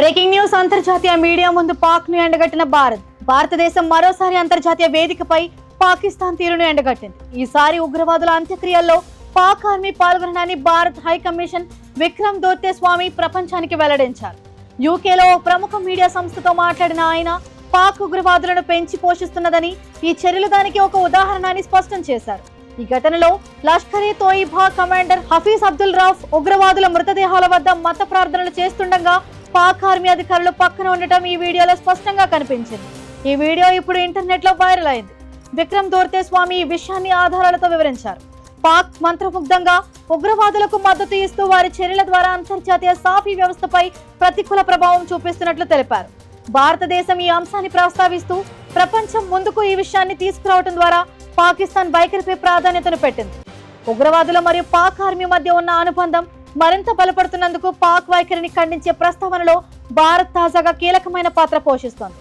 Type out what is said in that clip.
Breaking news అంతర్జాతీయ media ముందు పాక్ను ఎండగట్టిన భారత్. భారతదేశం మరోసారి అంతర్జాతీయ వేదికపై పాకిస్తాన్ తీరును ఎండగట్టింది. ఈసారి ఉగ్రవాదుల అంత్యక్రియల్లో పాక్ ఆర్మీ పాల్గొనడాన్ని భారత్ హై కమిషన్ విక్రమ్ దోర్తే స్వామి ప్రపంచానికి వెల్లడించారు. యూకేలో ఓ ప్రముఖ మీడియా సంస్థతో మాట్లాడిన ఆయన పాక్ ఉగ్రవాదులను పెంచి పోషిస్తున్నదని ఈ చర్యలు దానికి ఒక ఉదాహరణ అని స్పష్టం చేశారు. ఈ ఘటనలో లష్కర్ ఏ తోయిబా కమాండర్ హఫీజ్ అబ్దుల్ రాఫ్ ఉగ్రవాదుల మృతదేహాల వద్ద మత ప్రార్థనలు చేస్తుండగా పాక్ ఆర్మీ అధికారులు పక్కన ఉండటం ఈ వీడియోలో స్పష్టంగా కనిపించింది. ఈ వీడియో ఇప్పుడు ఇంటర్నెట్లో వైరల్ అయింది. విక్రమ్ దోర్తే స్వామి ఈ విషయాన్ని ఆధారాలతో వివరించారు. పాక్ మంత్రముగ్ధంగా ఉగ్రవాదులకు మద్దతు ఇస్తూ వారి చర్యల ద్వారా అంతర్జాతీయ సాఫీ వ్యవస్థపై ప్రతికూల ప్రభావం చూపిస్తున్నట్లు తెలిపారు. భారతదేశం ఈ అంశాన్ని ప్రస్తావిస్తూ ప్రపంచం ముందుకు ఈ విషయాన్ని తీసుకురావడం ద్వారా పాకిస్తాన్ వైఖరిపై ప్రాధాన్యతను పెట్టింది. ఉగ్రవాదుల మరియు పాక్ ఆర్మీ మధ్య ఉన్న అనుబంధం మరింత బలపడుతున్నందుకు పాక్ వైఖరిని ఖండించే ప్రస్తావనలో భారత్ తాజాగా కీలకమైన పాత్ర పోషిస్తోంది.